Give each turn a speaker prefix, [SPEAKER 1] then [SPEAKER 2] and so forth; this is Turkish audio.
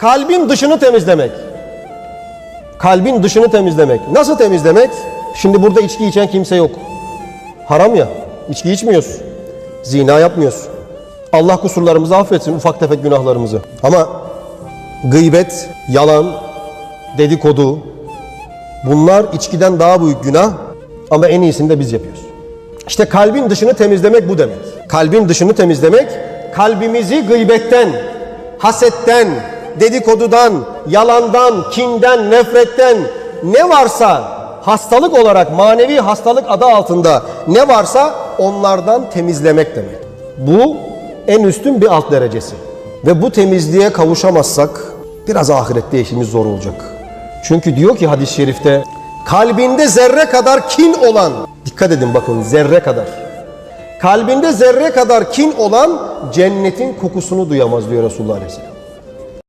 [SPEAKER 1] kalbin dışını temizlemek. Kalbin dışını temizlemek. Nasıl temizlemek? Şimdi burada içki içen kimse yok. Haram ya. İçki içmiyoruz. Zina yapmıyoruz. Allah kusurlarımızı affetsin, ufak tefek günahlarımızı. Ama gıybet, yalan, dedikodu, bunlar içkiden daha büyük günah ama en iyisini de biz yapıyoruz. İşte kalbin dışını temizlemek bu demek. Kalbin dışını temizlemek, kalbimizi gıybetten, hasetten, dedikodudan, yalandan, kinden, nefretten ne varsa hastalık olarak manevi hastalık adı altında ne varsa onlardan temizlemek demek. Bu en üstün bir alt derecesi. Ve bu temizliğe kavuşamazsak biraz ahirette işimiz zor olacak. Çünkü diyor ki hadis-i şerifte kalbinde zerre kadar kin olan dikkat edin bakın zerre kadar kalbinde zerre kadar kin olan cennetin kokusunu duyamaz diyor Resulullah Aleyhisselam.